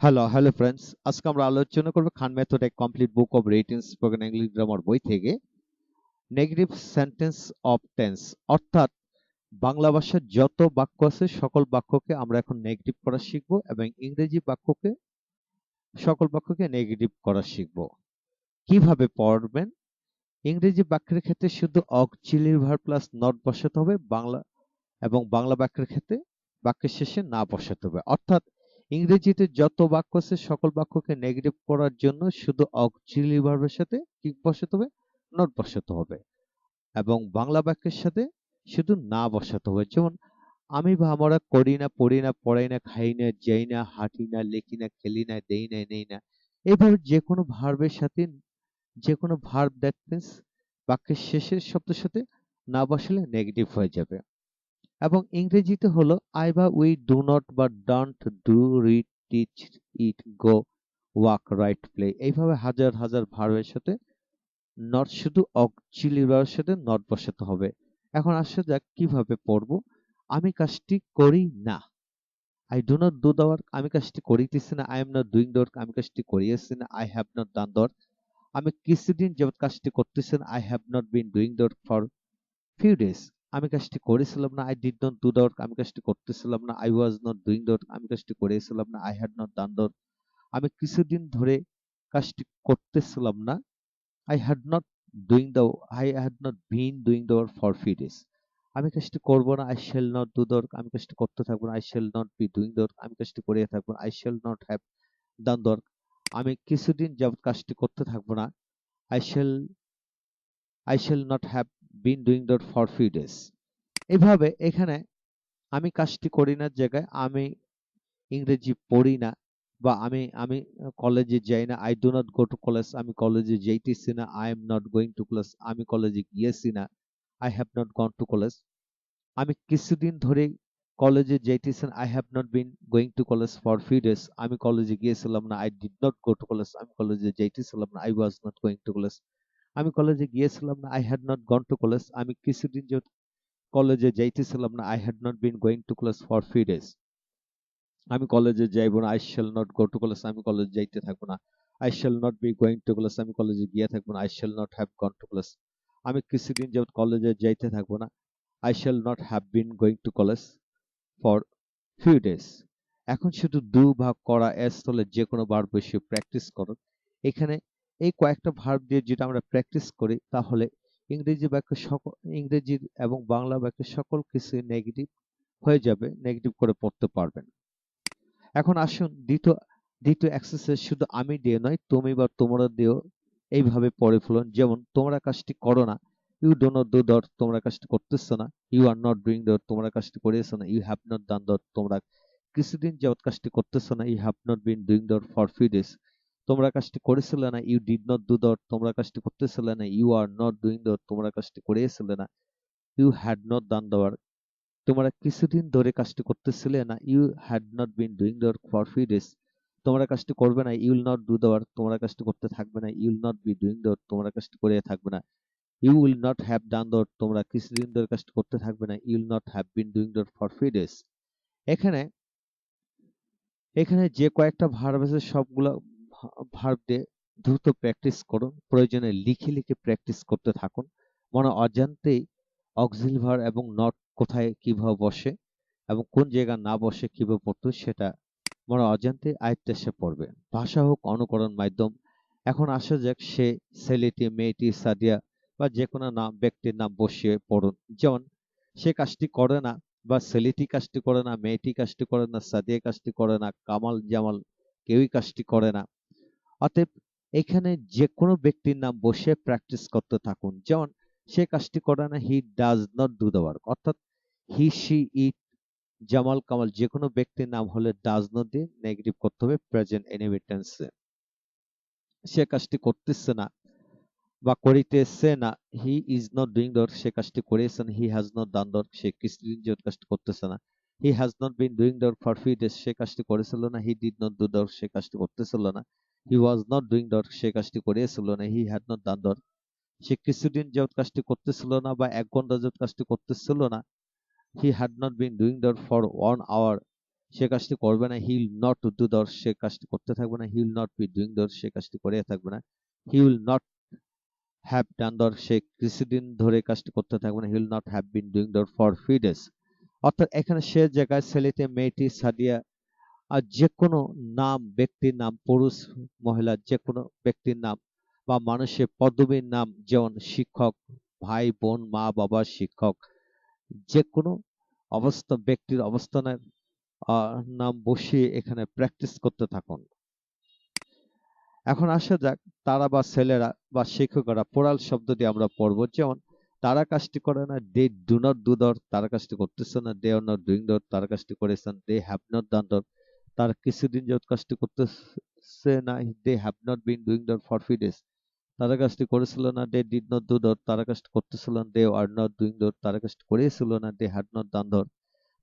Hello hello friends আজকে আমরা আলোচনা করব খান মেথড এক complete book of ratings spoken English grammar বই থেকে। নেগেটিভ সেন্টেন্স অফ টেন্স অর্থাৎ বাংলা ভাষার যত বাক্য আছে, সকল বাক্যকে আমরা এখন নেগেটিভ করা শিখব এবং ইংরেজি বাক্যকে, সকল বাক্যকে নেগেটিভ করা শিখব। কীভাবে পড়বেন? ইংরেজি বাক্যের ক্ষেত্রে শুধু অক্সিলিয়ারি ভার্ব প্লাস নট বসাতে হবে, বাংলা এবং বাংলা বাক্যের ক্ষেত্রে বাক্যের শেষে না বসাতে হবে। অর্থাৎ ইংরেজিতে যত বাক্য আছে, সকল বাক্যকে নেগেটিভ করার জন্য শুধু অক্সিলিয়ারি ভার্বের সাথে কি বসাতে হবে? নট বসাতে হবে। এবং বাংলা বাক্যের সাথে শুধু না বসাতে হবে। যেমন, আমি বা আমরা করি না, পড়ি না, পড়াই না, খাই না, যাই না, হাঁটি না, লিখি না, খেলি না, দেই না, নেই না। এইভাবে যে কোনো ভার্বের সাথে, যে কোনো ভার্ব দ্যাট মিনস বাক্যের শেষের শব্দের সাথে না বসালে নেগেটিভ হয়ে যাবে। এবং ইংরেজিতে হলো আই বা উই ডু নট বা don't do read teach it go walk write play. এইভাবে হাজার হাজার ভার্বের সাথে নট শুধু অক্সিলিয়ারি ভার্বের সাথে নট বসাতে হবে। এখন আসা যাক কীভাবে পড়ব। আমি কাজটি করি না। I do not do the work আমি কাজটি করিতেছি না। I am not doing the work আমি কাজটি করিয়েছি না। I have not done the work আমি কিছুদিন যাবত কাজটি করতেছি না। I have not been doing the work for few days আমি কাজটি করেছিলাম না I did not do work আমি কাজটি করতেছিলাম না I was not doing work আমি কাজটি করেছিলাম না I had not done work আমি কিছুদিন ধরে কাজটি করতেছিলাম না I had not doing the I had not been doing work for few days আমি কাজটি করব না I shall not do work আমি কাজটি করতে থাকব না I shall not be doing work আমি কাজটি করে থাকব I shall not have done work আমি কিছুদিন যাবত কাজটি করতে থাকব না I shall I shall not have been doing the for few days এভাবে এখানে আমি কাজটি করি না জায়গায়, আমি ইংরেজি পড়ি না বা আমি আমি কলেজে যাই না I do not go to college আমি কলেজে যাইতেছি না I am not going to class আমি কলেজে গিয়েছি না I have not gone to college আমি কিছুদিন ধরে কলেজে যাইতেছি না I have not been going to college for few days আমি কলেজে গিয়েছিলাম না I did not go to college আমি কলেজে যাইতেছিলাম না I was not going to college আমি কলেজে গিয়েছিলাম না I had not gone to college আমি কিছুদিন যে কলেজে যাইতেছিলাম না I had not been going to class for few days আমি কলেজে যাইব না I shall not go to college আমি কলেজে যাইতে থাকব না I shall not be going to class আমি কলেজে গিয়ে থাকব না I shall not have gone to class আমি কিছুদিন যাবত কলেজে যাইতে থাকব না I shall not have been going to college for few days এখন শুধু ডু বা করা এস হলে যে কোনো বার বসে প্র্যাকটিস করো এখানে এই কয়েকটা ভার্ব দিয়ে যেটা আমরা প্র্যাকটিস করি, তাহলে ইংরেজি বাক্য সকল, ইংরেজি এবং বাংলা বাক্যের সকল কিছু নেগেটিভ হয়ে যাবে নেগেটিভ করে পড়তে পারবেন। এখন আসুন দ্বিতীয় দ্বিতীয় এক্সারসাইজ শুধু আমি দিয়ে নয়, তুমি বা তোমরা দিয়েও এইভাবে পড়ে ফেলুন। যেমন, তোমরা কাজটি করো না you do not do that তোমরা কাজটি করতেছো না you are not doing that তোমরা কাজটি করেছ না you have not done that তোমরা কিছুদিন যাবত কাজটি করতেছো না you have not been doing that for few days তোমরা কাজটি করেছিলে না you did not do that তোমরা কাজটি করতেছিলে না you are not doing that তোমরা কাজটি করেছিলে না you had not done the work তোমরা কিছুদিন ধরে কাজটি করতেছিলে না you had not been doing the work for few days তোমরা কাজটি করবে না you will not do the work তোমরা কাজটি করতে থাকবে না you will not be doing the work তোমরা কাজটি করে থাকবে না you will not have done the work তোমরা কিছুদিন ধরে কাজটি করতে থাকবে না you will not have been doing the work for few days এখানে এখানে যে কয়েকটা ভার্ব আছে সবগুলো ভার্ব দিয়ে দ্রুত প্র্যাকটিস করুন, প্রয়োজনে লিখে লিখে প্র্যাকটিস করতে থাকুন। মনে অজান্তেই অক্সিল ভার এবং নট কোথায় কীভাবে বসে এবং কোন জায়গা না বসে কীভাবে পড়তো সেটা মনে অজান্তে আয়ত্তে এসে পড়বে। ভাষা হোক, অনুকরণ মাধ্যম, এখন আসা যাক সে ছেলেটি, মেয়েটি, সাদিয়া বা যে কোনো নাম ব্যক্তির নাম বসিয়ে পড়ুন। যেমন, সে কাজটি করে না বা ছেলেটি কাজটি করে না, মেয়েটি কাজটি করে না, সাদিয়া কাজটি করে না, কামাল, জামাল কেউই কাজটি করে না। অতএব এখানে যে কোনো ব্যক্তির নাম বসে প্র্যাকটিস করতে থাকুন। যেমন, সে কাজটি করে না he does not do the work অর্থাৎ he she it Jamal, Kamal যে কোনো ব্যক্তির নাম হলে ডাজ নট দিয়ে নেগেটিভ করতে হবে প্রেজেন্ট এনিভিটেন্সে সে কাজটি করতেছে না বা করিতেছে না he is not doing the সে কাজটি করেছেন he has not done the সে কিছুদিন যে কাজটি করতেছে না। He has not been doing the for few days সে কাজটি করেছিল না he did not do the সে কাজটি করতেছিল না। He was not doing the সে কাজটি করেছিল না he had not done the সে কিছুদিন যাবত কাজটি করতেছিল না বা এক ঘণ্টা যাবত কাজটি করতেছিল না he had not been doing that for one hour সে কাজটি করবে না হি উইল নট ডু দর সে কাজটি করতে থাকবে না he will not be doing that সে কাজটি করে থাকবে না he will not have done that সে কিছুদিন ধরে কাজটি করতে থাকবে না he will not have been doing that for few days অর্থাৎ এখানে সে জায়গায় ছেলেটি, মেয়েটি সাদিয়া আর যে কোনো নাম, ব্যক্তির নাম, পুরুষ, মহিলা যে কোনো ব্যক্তির নাম বা মানুষের পদবীর নাম, যেমন শিক্ষক, ভাই, বোন, মা, বাবা, শিক্ষক যে কোনো অবস্থা, ব্যক্তির অবস্থানের নাম বসিয়ে এখানে প্র্যাকটিস করতে থাকুন। এখন আসা যাক, তারা বা ছেলেরা বা শিক্ষকরা পোড়াল শব্দ দিয়ে আমরা পড়ব। যেমন, তারা কাজটি করে না দে ডু নট ডু দর তারা কাজটি করতেছে না দে আর নট ডুইং দর তারা কাজটি করেছেন দে হ্যাভ নট ডান দর তারা কিছুদিন যাবত কাজটি করতেছে না। They have not been doing that for few days তারা কাজটি করেছিল না। দে ডিড নট ডু দর তারা কাজটি করতেছিল না। দে আর নট ডুইং দর তারা কাজটি করেছিল না। They had not done that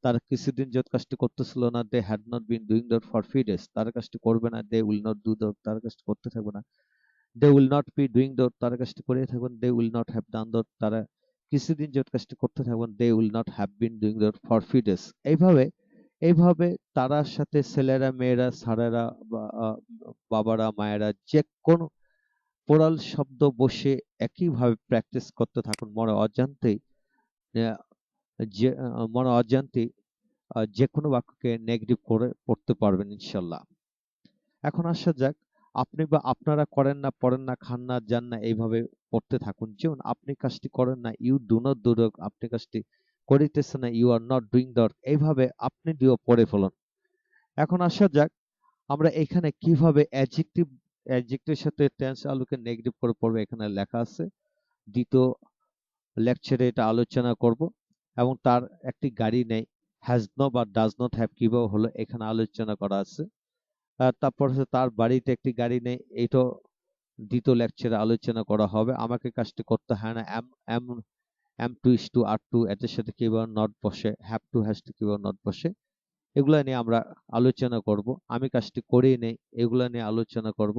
তারা কিছুদিন যাবত কাজটি করতেছিল না। They had not been doing that for few days তারা কাজটি করবে না। দে উইল নট ডু দর তারা কাজটি করতে থাকবে না। They will not be doing that তারা কাজটি করে থাকবেন। They will not have done that তারা কিছুদিন যাবত কাজটি করতে থাকবেন। They will not have been doing that for few days এইভাবে এইভাবে তারার সাথে ছেলেরা মেয়েরা স্যারেরা বা বাবারা মায়েরা যে কোনো পোড়াল শব্দ বসে একইভাবে প্র্যাকটিস করতে থাকুন। মনে অজান্তেই আহ, যে মনে অজান্তেই আহ, যে কোনো বাক্যকে নেগেটিভ করে পড়তে পারবেন ইনশাল্লাহ। এখন আসা যাক আপনি বা আপনারা করেন না পড়েন না খান না যান না এইভাবে পড়তে থাকুন। যেমন আপনি কাজটি করেন না ইউ ডু নট ডু আপনি কাজটি করিতেছেন না you are not doing the work এইভাবে আপনি দিও পড়ে ফেলুন। এখন আসা যাক, আমরা এখানে কীভাবে অ্যাডজেক্টিভ অ্যাডজেক্টিভের সাথে টেন্স আলোকে নেগেটিভ করে পড়বে এখানে লেখা আছে। দ্বিতীয় লেকচারে এটা আলোচনা করব এবং তার একটি গাড়ি নেই হ্যাজ নো বা ডাজ নট হ্যাভ কীভাবে হলো এখানে আলোচনা করা আছে। তারপর হচ্ছে তার বাড়িতে একটি গাড়ি নেই এটাও দ্বিতীয় লেকচারে আলোচনা করা হবে। আমাকে কাজটি করতে হয় না am to is to are to এদের সাথে কীভাবে নট বসে হ্যাভ টু হ্যাজ টু কীভাবে নট বসে, এগুলা নিয়ে আমরা আলোচনা করব। আমি কাজটি করেই নেই, এগুলো নিয়ে আলোচনা করব।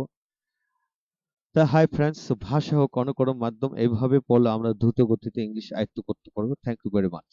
তা হাই ফ্রেন্ডস ভাষা হোক, অনুকরণ মাধ্যম, এইভাবে পড়লে আমরা দ্রুত গতিতে ইংলিশ আয়ত্ত করতে পারব। Thank you very much